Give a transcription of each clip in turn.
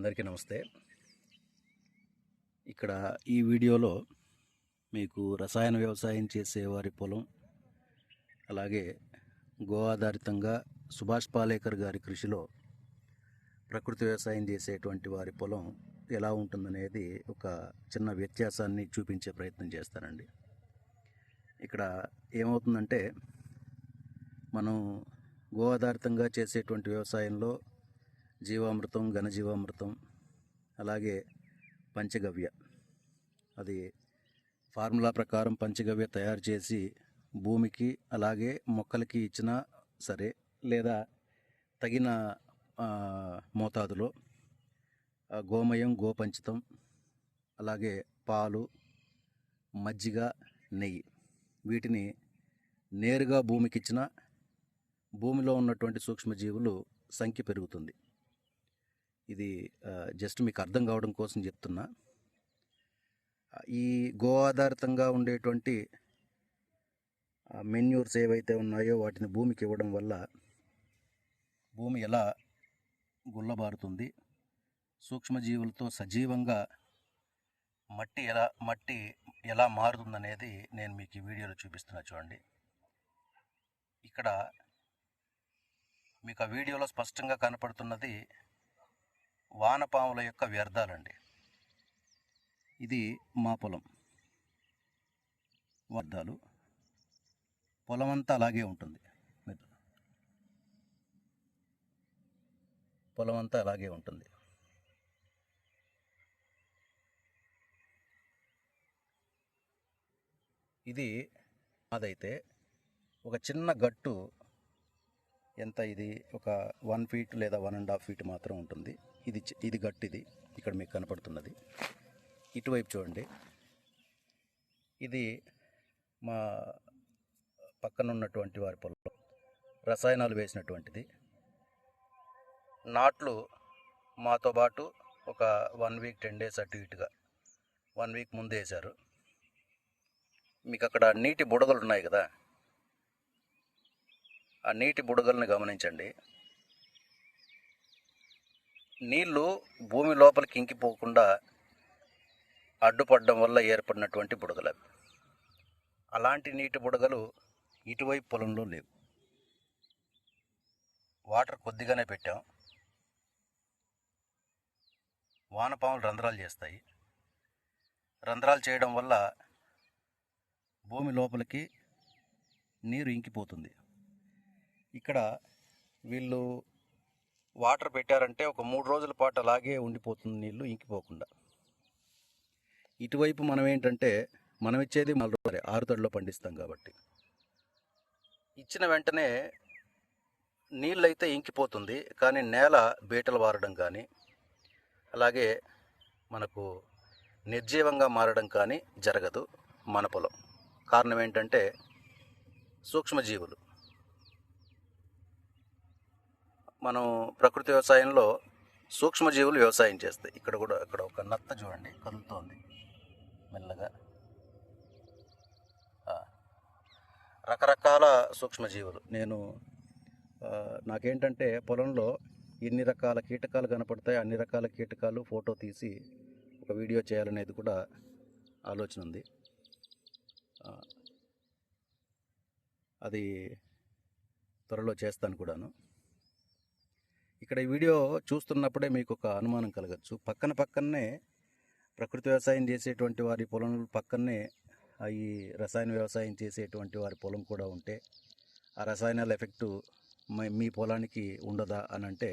అందరికీ నమస్తే. ఇక్కడ ఈ వీడియోలో మీకు రసాయన వ్యవసాయం చేసే వారి పొలం అలాగే గో ఆధారితంగా సుభాష్ పాలేకర్ గారి కృషిలో ప్రకృతి వ్యవసాయం చేసేటువంటి వారి పొలం ఎలా ఉంటుందనేది ఒక చిన్న వ్యత్యాసాన్ని చూపించే ప్రయత్నం చేస్తానండి. ఇక్కడ ఏమవుతుందంటే మనం గో ఆధారితంగా చేసేటువంటి వ్యవసాయంలో జీవామృతం ఘనజీవామృతం అలాగే పంచగవ్య. అది ఫార్ములా ప్రకారం పంచగవ్య తయారు చేసి భూమికి అలాగే మొక్కలకి ఇచ్చినా సరే లేదా తగిన మోతాదులో గోమయం గోపంచితం అలాగే పాలు మజ్జిగ నెయ్యి. వీటిని నేరుగా భూమికిచ్చిన భూమిలో ఉన్నటువంటి సూక్ష్మజీవులు సంఖ్య పెరుగుతుంది. ఇది జస్ట్ మీకు అర్థం కావడం కోసం చెప్తున్నా. ఈ గో ఆధారితంగా ఉండేటువంటి మెన్యూర్స్ ఏవైతే ఉన్నాయో వాటిని భూమికి ఇవ్వడం వల్ల భూమి ఎలా గుల్లబారుతుంది సూక్ష్మజీవులతో సజీవంగా మట్టి ఎలా మట్టి ఎలా మారుతుందనేది నేను మీకు ఈ వీడియోలో చూపిస్తున్నా చూడండి. ఇక్కడ మీకు ఆ వీడియోలో స్పష్టంగా కనపడుతున్నది వానపాముల యొక్క వ్యర్థాలండి. ఇది మా పొలం. వ్యర్థాలు. పొలం అంతా అలాగే ఉంటుంది. పొలం అంతా అలాగే ఉంటుంది. ఇది అదైతే ఒక చిన్న గట్టు. ఎంత ఇది? ఒక వన్ ఫీట్ లేదా వన్ అండ్ హాఫ్ ఫీట్ మాత్రం ఉంటుంది. ఇది ఇది గట్టిది ఇక్కడ మీకు కనపడుతున్నది. ఇటువైపు చూడండి. ఇది మా పక్కన ఉన్నటువంటి వారి పొలం రసాయనాలు వేసినటువంటిది. నాట్లు మాతో పాటు ఒక వన్ వీక్ టెన్ డేస్ అటు ఇటుగా వన్ వీక్ ముందు వేశారు. మీకు అక్కడ నీటి బుడగలు ఉన్నాయి కదా. ఆ నీటి బుడగల్ని గమనించండి. నీళ్ళు భూమి లోపలికి ఇంకిపోకుండా అడ్డుపడడం వల్ల ఏర్పడినటువంటి బుడగలు అలాంటి నీటి బుడగలు ఇటువైపు పొలంలో లేవు. వాటర్ కొద్దిగానే పెట్టాం. వానపాములు రంధ్రాలు చేస్తాయి. రంధ్రాలు చేయడం వల్ల భూమి లోపలికి నీరు ఇంకిపోతుంది. ఇక్కడ వీళ్ళు వాటర్ పెట్టారంటే ఒక మూడు రోజుల పాటు అలాగే ఉండిపోతుంది నీళ్ళు ఇంకిపోకుండా. ఇటువైపు మనం ఏంటంటే మనం ఇచ్చేది మళ్ళీ ఆరు తడిలో పండిస్తాం కాబట్టి. ఇచ్చిన వెంటనే నీళ్ళైతే ఇంకిపోతుంది కానీ నేల బీటలు వారడం కానీ అలాగే మనకు నిర్జీవంగా మారడం కానీ జరగదు మన పొలం. కారణం ఏంటంటే సూక్ష్మజీవులు. మనం ప్రకృతి వ్యవసాయంలో సూక్ష్మజీవులు వ్యవసాయం చేస్తాయి. ఇక్కడ కూడా ఇక్కడ ఒక నత్త చూడండి కదులుతోంది మెల్లగా. రకరకాల సూక్ష్మజీవులు. నేను నాకేంటంటే పొలంలో ఎన్ని రకాల కీటకాలు కనపడతాయి అన్ని రకాల కీటకాలు ఫోటో తీసి ఒక వీడియో చేయాలనేది కూడా ఆలోచన ఉంది. అది త్వరలో చేస్తాను కూడాను. ఇక్కడ ఈ వీడియో చూస్తున్నప్పుడే మీకు ఒక అనుమానం కలగచ్చు. పక్కన పక్కనే ప్రకృతి వ్యవసాయం చేసేటువంటి వారి పొలం పక్కనే ఈ రసాయన వ్యవసాయం చేసేటువంటి వారి పొలం కూడా ఉంటే ఆ రసాయనాల ఎఫెక్టు మీ పొలానికి ఉండదా అని అంటే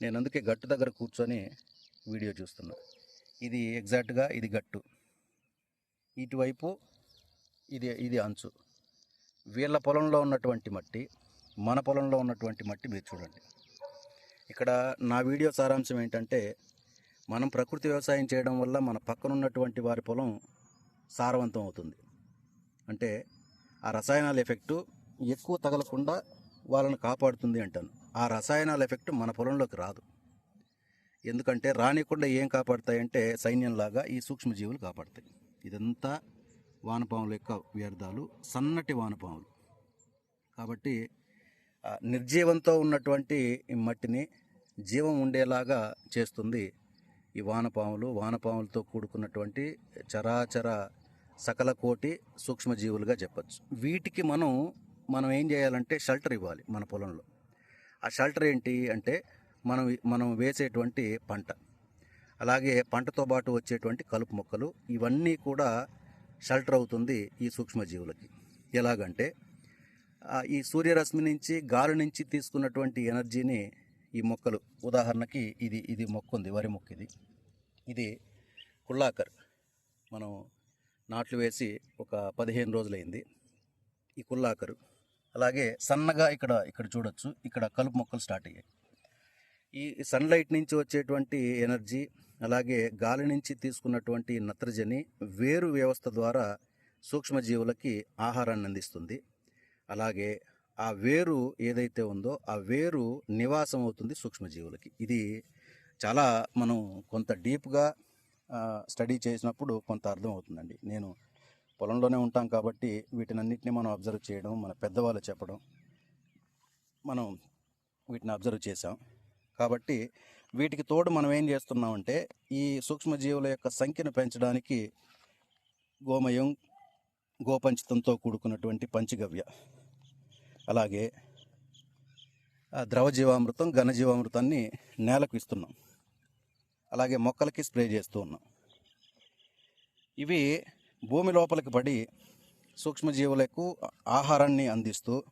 నేను అందుకే గట్టు దగ్గర కూర్చొని వీడియో చూస్తున్నా. ఇది ఎగ్జాక్ట్గా ఇది గట్టు. ఇటువైపు ఇది ఇది అంచు. వీళ్ళ పొలంలో ఉన్నటువంటి మట్టి మన పొలంలో ఉన్నటువంటి మట్టి మీరు చూడండి. ఇక్కడ నా వీడియో సారాంశం ఏంటంటే మనం ప్రకృతి వ్యవసాయం చేయడం వల్ల మన పక్కన ఉన్నటువంటి వారి పొలం సారవంతం అవుతుంది. అంటే ఆ రసాయనాల ఎఫెక్టు ఎక్కువ తగలకుండా వాళ్ళని కాపాడుతుంది అంటాను. ఆ రసాయనాల ఎఫెక్ట్ మన పొలంలోకి రాదు. ఎందుకంటే రానికుండా ఏం కాపాడుతాయంటే సైన్యంలాగా ఈ సూక్ష్మజీవులు కాపాడుతాయి. ఇదంతా వానపాముల యొక్క వ్యర్థాలు సన్నటి వానపాములు. కాబట్టి నిర్జీవంతో ఉన్నటువంటి ఈ మట్టిని జీవం ఉండేలాగా చేస్తుంది. ఈ వానపాములు వానపాములతో కూడుకున్నటువంటి చరాచర సకల కోటి సూక్ష్మజీవులుగా చెప్పచ్చు. వీటికి మనం మనం ఏం చేయాలంటే షెల్టర్ ఇవ్వాలి మన పొలంలో. ఆ షెల్టర్ ఏంటి అంటే మనం మనం వేసేటువంటి పంట. అలాగే పంటతో పాటు వచ్చేటువంటి కలుపు మొక్కలు ఇవన్నీ కూడా షెల్టర్ అవుతుంది ఈ సూక్ష్మజీవులకి. ఎలాగంటే ఈ సూర్యరశ్మి నుంచి గాలి నుంచి తీసుకున్నటువంటి ఎనర్జీని ఈ మొక్కలు. ఉదాహరణకి ఇది ఇది మొక్క ఉంది వరి మొక్క ఇది. ఇది కుళ్ళాకర్. మనం నాట్లు వేసి ఒక పదిహేను రోజులైంది ఈ కుళ్ళాకరు. అలాగే సన్నగా ఇక్కడ ఇక్కడ చూడొచ్చు ఇక్కడ కలుపు మొక్కలు స్టార్ట్ అయ్యాయి. ఈ సన్లైట్ నుంచి వచ్చేటువంటి ఎనర్జీ అలాగే గాలి నుంచి తీసుకున్నటువంటి నత్రజని వేరు వ్యవస్థ ద్వారా సూక్ష్మజీవులకి ఆహారాన్ని అందిస్తుంది. అలాగే ఆ వేరు ఏదైతే ఉందో ఆ వేరు నివాసం అవుతుంది సూక్ష్మజీవులకి. ఇది చాలా మనం కొంత డీప్గా స్టడీ చేసినప్పుడు కొంత అర్థం అవుతుందండి నేను పొలంలోనే ఉంటాం కాబట్టి వీటినన్నింటినీ మనం అబ్జర్వ్ చేయడం మన పెద్దవాళ్ళు చెప్పడం మనం వీటిని అబ్జర్వ్ చేసాం కాబట్టి వీటికి తోడు మనం ఏం చేస్తున్నామంటే ఈ సూక్ష్మజీవుల యొక్క సంఖ్యను పెంచడానికి గోమయం గోపంచితంతో కూడుకున్నటువంటి పంచగవ్య. అలాగే ఆ ద్రవ జీవామృతం ఘనజీవామృతాన్ని నేలకు ఇస్తున్నాం. అలాగే మొక్కలకి స్ప్రే చేస్తూ ఉన్నాం. ఇవి భూమి లోపలికి పడి సూక్ష్మజీవులకు ఆహారాన్ని అందిస్తూ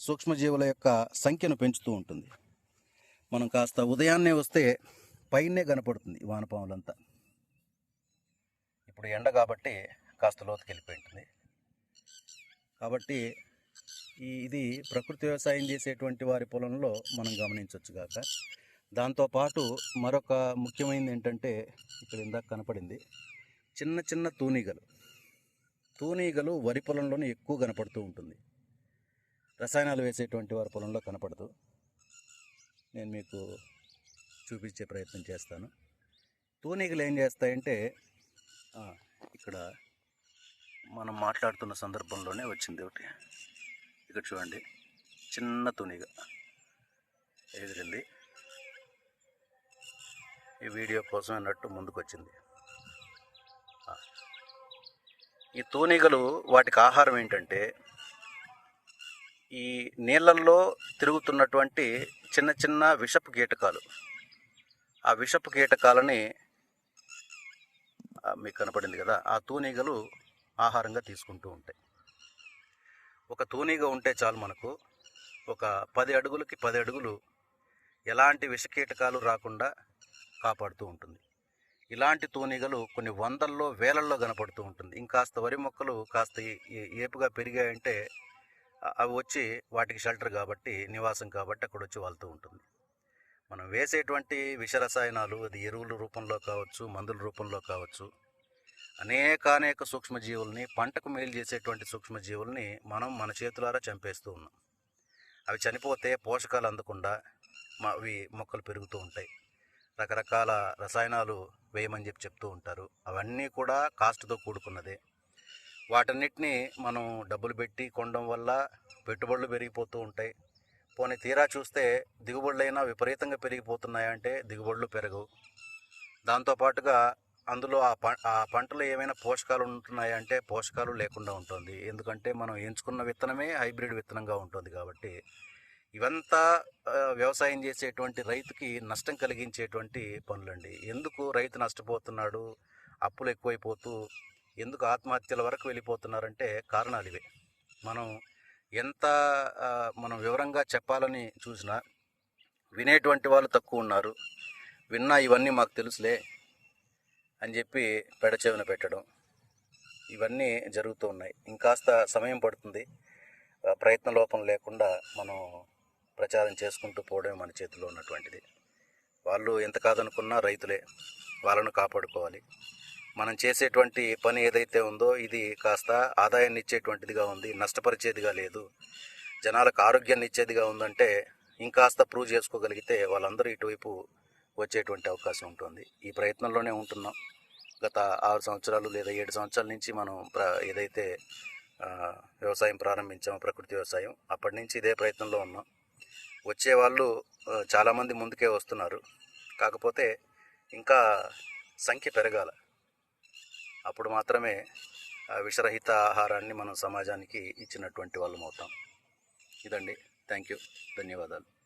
సూక్ష్మజీవుల యొక్క సంఖ్యను పెంచుతూ ఉంటుంది. మనం కాస్త ఉదయాన్నే వస్తే పైనే కనపడుతుంది వానపాములంతా. ఇప్పుడు ఎండ కాబట్టి కాస్త లోతుకెళ్ళిపోయింటుంది కాబట్టి ఈ ఇది ప్రకృతి వ్యవసాయం చేసేటువంటి వారి పొలంలో మనం గమనించవచ్చు గాక. దాంతోపాటు మరొక ముఖ్యమైనది ఏంటంటే ఇక్కడ ఇందాక కనపడింది చిన్న చిన్న తూనీగలు. తూనీగలు వరి పొలంలోనే ఎక్కువ కనపడుతూ ఉంటుంది. రసాయనాలు వేసేటువంటి వారి పొలంలో కనపడదు. నేను మీకు చూపించే ప్రయత్నం చేస్తాను. తూనీగలు ఏం చేస్తాయంటే ఇక్కడ మనం మాట్లాడుతున్న సందర్భంలోనే వచ్చింది ఒకటి. ఇక్కడ చూడండి. చిన్న తునిగా. ఎగిరింది. ఈ వీడియో కోసం అన్నట్టు ముందుకు వచ్చింది ఈ తూనిగలు వాటికి ఆహారం ఏంటంటే ఈ నీళ్ళల్లో తిరుగుతున్నటువంటి చిన్న చిన్న విషపు కీటకాలు. ఆ విషపు కీటకాలని మీకు కనపడింది కదా ఆ తూనీగలు ఆహారంగా తీసుకుంటూ ఉంటాయి. ఒక తూనీగా ఉంటే చాలు మనకు ఒక పది అడుగులకి పది అడుగులు ఎలాంటి విషకీటకాలు రాకుండా కాపాడుతూ ఉంటుంది. ఇలాంటి తూనీగలు కొన్ని వందల్లో వేలల్లో కనపడుతూ ఉంటుంది. ఇంకాస్త వరి మొక్కలు కాస్త ఏపుగా పెరిగాయంటే అవి వచ్చి వాటికి షెల్టర్ కాబట్టి నివాసం కాబట్టి అక్కడ వచ్చి వాళ్తూ ఉంటుంది. మనం వేసేటువంటి విష రసాయనాలు అది ఎరువుల రూపంలో కావచ్చు మందుల రూపంలో కావచ్చు అనేకానేక సూక్ష్మజీవుల్ని పంటకు మేలు చేసేటువంటి సూక్ష్మజీవుల్ని మనం మన చేతులారా చంపేస్తూ ఉన్నాం. అవి చనిపోతే పోషకాలు అందకుండా మా అవి మొక్కలు పెరుగుతూ ఉంటాయి. రకరకాల రసాయనాలు వేయమని చెప్పి చెప్తూ ఉంటారు. అవన్నీ కూడా కాస్ట్తో కూడుకున్నదే. వాటన్నిటిని మనం డబ్బులు పెట్టి కొనడం వల్ల పెట్టుబడులు పెరిగిపోతూ ఉంటాయి. పోనీ తీరా చూస్తే దిగుబడులైనా విపరీతంగా పెరిగిపోతున్నాయంటే దిగుబడులు పెరగవు. దాంతోపాటుగా అందులో ఆ ప ఆ పంటలో ఏమైనా పోషకాలు ఉంటున్నాయా అంటే పోషకాలు లేకుండా ఉంటుంది. ఎందుకంటే మనం ఎంచుకున్న విత్తనమే హైబ్రిడ్ విత్తనంగా ఉంటుంది కాబట్టి ఇవంతా వ్యవసాయం చేసేటువంటి రైతుకి నష్టం కలిగించేటువంటి పనులండి. ఎందుకు రైతు నష్టపోతున్నాడు అప్పులు ఎక్కువైపోతూ ఎందుకు ఆత్మహత్యల వరకు వెళ్ళిపోతున్నారంటే కారణాలు ఇవే. మనం ఎంత మనం వివరంగా చెప్పాలని చూసినా వినేటువంటి వాళ్ళు తక్కువ ఉన్నారు. విన్నా ఇవన్నీ మాకు తెలుసులే. అని చెప్పి పెడచెవిన పెట్టడం. ఇవన్నీ జరుగుతూ ఉన్నాయి. ఇంకాస్త సమయం పడుతుంది. ప్రయత్న లోపం లేకుండా మనం ప్రచారం చేసుకుంటూ పోవడం మన చేతిలో ఉన్నటువంటిది. వాళ్ళు ఎంత కాదనుకున్నా రైతులే. వాళ్ళను కాపాడుకోవాలి. మనం చేసేటువంటి పని ఏదైతే ఉందో ఇది కాస్త ఆదాయాన్ని ఇచ్చేటువంటిదిగా ఉంది. నష్టపరిచేదిగా లేదు. జనాలకు ఆరోగ్యాన్ని ఇచ్చేదిగా ఉందంటే ఇంకాస్త ప్రూవ్ చేసుకోగలిగితే వాళ్ళందరూ ఇటువైపు వచ్చేటువంటి అవకాశం ఉంటుంది. ఈ ప్రయత్నంలోనే ఉంటున్నాం. గత ఆరు సంవత్సరాలు లేదా ఏడు సంవత్సరాల నుంచి మనం ప్ర ఏదైతే వ్యవసాయం ప్రారంభించామో ప్రకృతి వ్యవసాయం అప్పటి నుంచి ఇదే ప్రయత్నంలో ఉన్నాం. వచ్చే వాళ్ళు చాలామంది ముందుకే వస్తున్నారు. కాకపోతే ఇంకా సంఖ్య పెరగాల. అప్పుడు మాత్రమే విషరహిత ఆహారాన్ని మనం సమాజానికి ఇచ్చినటువంటి వాళ్ళం అవుతాం. ఇదండి. థ్యాంక్ యూ ధన్యవాదాలు.